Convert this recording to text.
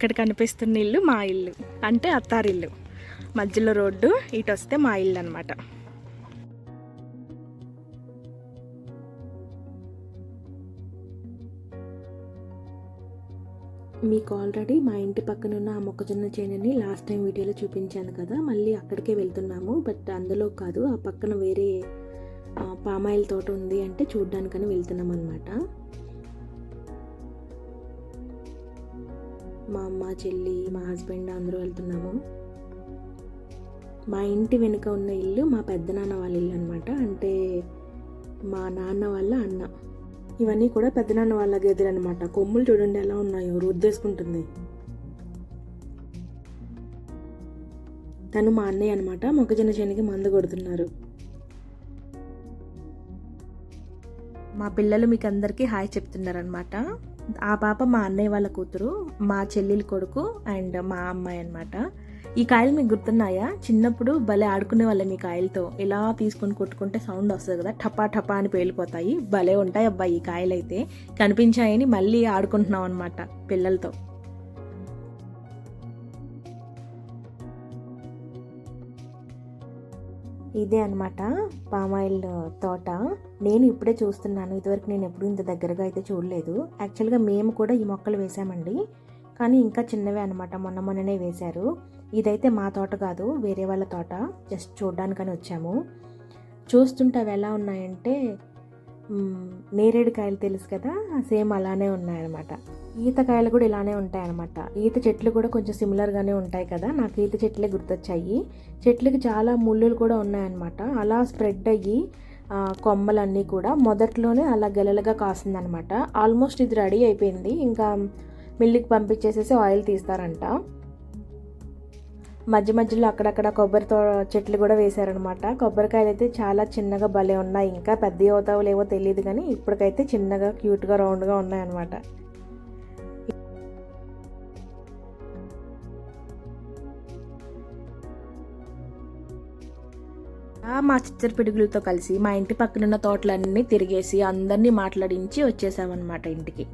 ఇక్కడ కనిపిస్తున్న ఇల్లు మా ఇల్లు. అంటే అత్తారిల్లు. మధ్యలో రోడ్డు ఇటు వస్తే మా ఇల్లు అనమాట మీకు ఆల్రెడీ మా ఇంటి పక్కన ఉన్న ఆ మొక్కజొన్న చేనుని లాస్ట్ టైం వీడియోలో చూపించాను కదా మళ్ళీ అక్కడికే వెళ్తున్నాము. బట్ అందులో కాదు ఆ పక్కన వేరే పామాయిల్ తోట ఉంది అంటే చూడ్డానికని వెళ్తున్నాం అనమాట మా అమ్మ చెల్లి మా హస్బెండ్ అందరూ వెళ్తున్నాము. మా ఇంటి వెనుక ఉన్న ఇల్లు మా పెద్దనాన్న వాళ్ళ ఇల్లు అనమాట అంటే మా నాన్న వాళ్ళ అన్న. ఇవన్నీ కూడా పెద్దనాన్న వాళ్ళ గదిలు అనమాట కొమ్ములు చూడండి ఎలా ఉన్నాయో రుద్దేసుకుంటుంది. తను మా అన్నయ్య అనమాట మొక్కజొన్న చేనికి మందు కొడుతున్నారు. మా పిల్లలు మీకు అందరికీ హాయ్ చెప్తున్నారనమాట ఆ పాప మా అన్నయ్య వాళ్ళ కూతురు మా చెల్లెలి కొడుకు అండ్ మా అమ్మాయి అనమాట ఈ కాయలు మీకు గుర్తున్నాయా? చిన్నప్పుడు భలే ఆడుకునే వాళ్ళం ఈ కాయలతో. ఇలా తీసుకొని కొట్టుకుంటే సౌండ్ వస్తుంది కదా ఠపా ఠపా అని పేలిపోతాయి. భలే ఉంటాయి అబ్బాయి ఈ కాయలు అయితే కనిపించాయని మళ్ళీ ఆడుకుంటున్నాం అనమాట పిల్లలతో. ఇదే అనమాట పామాయిల్ తోట. నేను ఇప్పుడే చూస్తున్నాను. ఇదివరకు నేను ఎప్పుడు ఇంత దగ్గరగా అయితే చూడలేదు. యాక్చువల్గా మేము కూడా ఈ మొక్కలు వేసామండి. కానీ ఇంకా చిన్నవే అనమాట మొన్న మొన్ననే వేశారు. ఇదైతే మా తోట కాదు వేరే వాళ్ళ తోట. జస్ట్ చూడడానికని వచ్చాము. చూస్తుంటే అవి ఎలా ఉన్నాయంటే నేరేడుకాయలు తెలుసు కదా? సేమ్ అలానే ఉన్నాయన్నమాట. ఈతకాయలు కూడా ఇలానే ఉంటాయన్నమాట. ఈత చెట్లు కూడా కొంచెం సిమిలర్గానే ఉంటాయి కదా? నాకు ఈత చెట్లే గుర్తొచ్చాయి. చెట్లకి చాలా ముళ్ళులు కూడా ఉన్నాయన్నమాట. అలా స్ప్రెడ్ అయ్యి కొమ్మలన్నీ కూడా మొదట్లోనే అలా గెలలుగా కాసిందనమాట ఆల్మోస్ట్ ఇది రెడీ అయిపోయింది. ఇంకా మిల్లుకి పంపించేసేసి ఆయిల్ తీస్తారంట. మధ్య మధ్యలో అక్కడక్కడ కొబ్బరి తో చెట్లు కూడా వేశారనమాట కొబ్బరికాయలు అయితే చాలా చిన్నగా భలే ఉన్నాయి. ఇంకా పెద్ద అవుతావో లేవో తెలియదు కానీ ఇప్పటికైతే చిన్నగా క్యూట్గా రౌండ్గా ఉన్నాయన్నమాట. మా చిచ్చర పిడుగులతో కలిసి మా ఇంటి పక్కనున్న తోటలన్నీ తిరిగేసి అందరినీ మాట్లాడించి వచ్చేసామన్నమాట ఇంటికి.